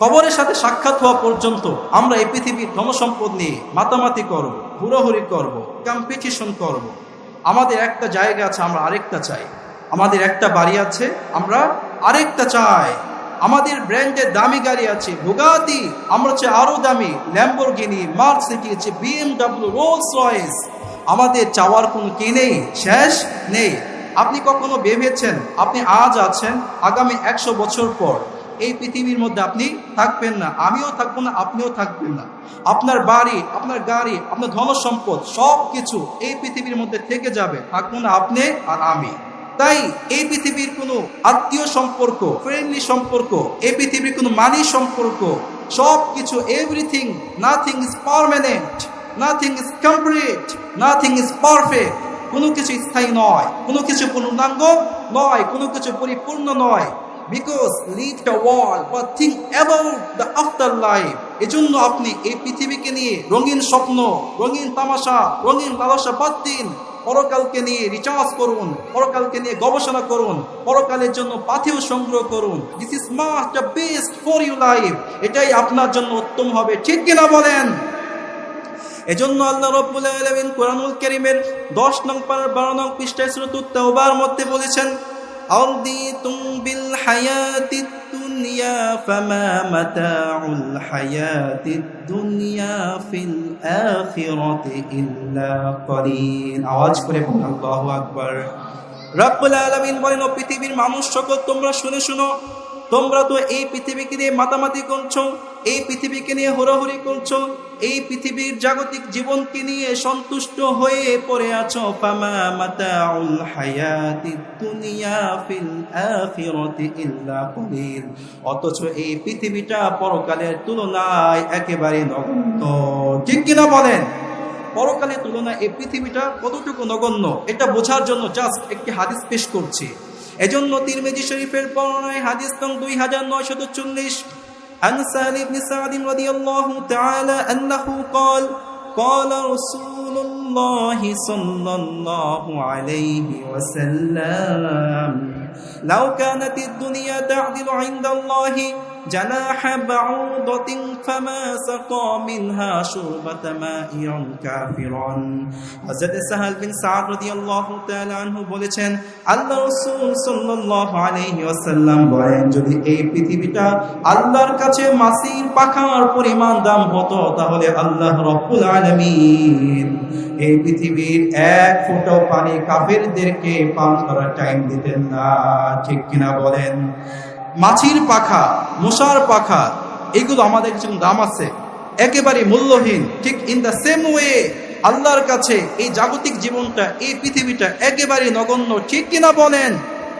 কবরের সাথে সাক্ষাৎ হওয়া পর্যন্ত আমরা এই পৃথিবীর ধনসম্পদ নিয়ে মাতামাতি করব, হুড়োহুড়ি করব কম্পিটিশন করব। আমাদের একটা জায়গা আছে, আমরা আরেকটা চাই। আমাদের একটা বাড়ি আছে, আমরা আরেকটা চাই। আমাদের ব্র্যান্ডের দামি গাড়ি আছে বুগাতি আমরা হচ্ছে আরও দামি ল্যাম্বোর্গিনি মার্কসিটি আছে বিএমডাব্লিউ রোলস রয়েস আমাদের চাওয়ার কোনো কি নেই? শেষ নেই। আপনি কখনো ভেবেছেন, আপনি আজ আছেন, আগামী একশো বছর পর এই পৃথিবীর মধ্যে আপনি থাকবেন না, আমিও থাকব না, আপনিও থাকবেন না। আপনার বাড়ি, আপনার গাড়ি, আপনার ধন সম্পদ সব কিছু এই পৃথিবীর মধ্যে থেকে যাবে থাকব না আপনি আর আমি। তাই এই পৃথিবীর কোনো আত্মীয় সম্পর্ক ফ্রেন্ডলি সম্পর্ক, এই পৃথিবীর কোনো মানি সম্পর্ক সব কিছু everything nothing is permanent nothing is complete nothing is perfect কোনো কিছু স্থায়ী নয়, কোনো কিছু পূর্ণাঙ্গ নয়, কোনো কিছু পরিপূর্ণ নয়। বিকজ লিভ দ্য ওয়ার্ল্ড বা think about the after life এজন্য আপনি এই পৃথিবীকে নিয়ে রঙিন স্বপ্ন, রঙিন তামাশা, রঙিন লালসা বাদ দিন। পরকালকে নিয়ে রিচার্জ করুন, পরকালকে নিয়ে গবেষণা করুন, পরকালের জন্য পাথেও সংগ্রহ করুন। This is must the best for you life এটাই আপনার জন্য উত্তম হবে। ঠিক কিনা বলেন? এজন্য আল্লাহ রব্বুল আলামিন কোরআনুল কারীমের 10 নং পারার 12 নং পৃষ্ঠায় সূরাতুত তাওবার মধ্যে বলেছেন বিল হায়াতিদ দুনিয়া ফামা মাতাউল হায়াতিদ দুনিয়া ফিল আখিরাতি ইল্লা কলিল আওয়াজ করে বলুন, আল্লাহু আকবার। রব্বুল আলামিন বলেন, ও পৃথিবীর মানুষ সকল তোমরা শুনে শুনো। তোমরা তো এই পৃথিবীকে নিয়ে মাতামাতি করছ, এই পৃথিবীকে নিয়ে হোরাহুরি করছ। এই পৃথিবীর জাগতিক জীবনকে নিয়ে সন্তুষ্ট হয়ে পড়ে আছো অথচ এই পৃথিবীটা পরকালের তুলনায় একেবারে নগণ্য। ঠিক কিনা বলেন? পরকালের তুলনায় এই পৃথিবীটা কতটুকু নগণ্য? এটা বোঝার জন্য জাস্ট একটি হাদিস পেশ করছি। এজন্য তিরমেজি শরীফের বর্ণনায় হাদিস নং দুই হাজার নয়শত চল্লিশ عن سهل بن سعد رضي الله تعالى أنه قال قال رسول الله صلى الله عليه وسلم لو كانت الدنيا تعدل عند الله جناح بعوضة فما سقى منها شربة ماء كافرا হযরত সাহাল বিন সাদ রাদিয়াল্লাহু তাআলা আনহু বলেছেন আল্লাহ রাসূল সাল্লাল্লাহু আলাইহি ওয়াসাল্লাম বলেন যদি এই পৃথিবীটা আল্লাহর কাছে মাসির পাখার পরিমাণ দাম হতো তাহলে আল্লাহ রব্বুল আলামিন এই পৃথিবীর এক ফোঁটাও পানি কাফেরদেরকে পান করার টাইম দিতেন না ঠিক কিনা বলেন মাছির পাখা, মশার পাখা, এগুলো আমাদের কিছু দাম আছে। একেবারে মূল্যহীন, ঠিক ইন দ্য সেম ওয়ে আল্লাহর কাছে এই জাগতিক জীবনটা, এই পৃথিবীটা একেবারে নগণ্য, ঠিক কিনা বলেন?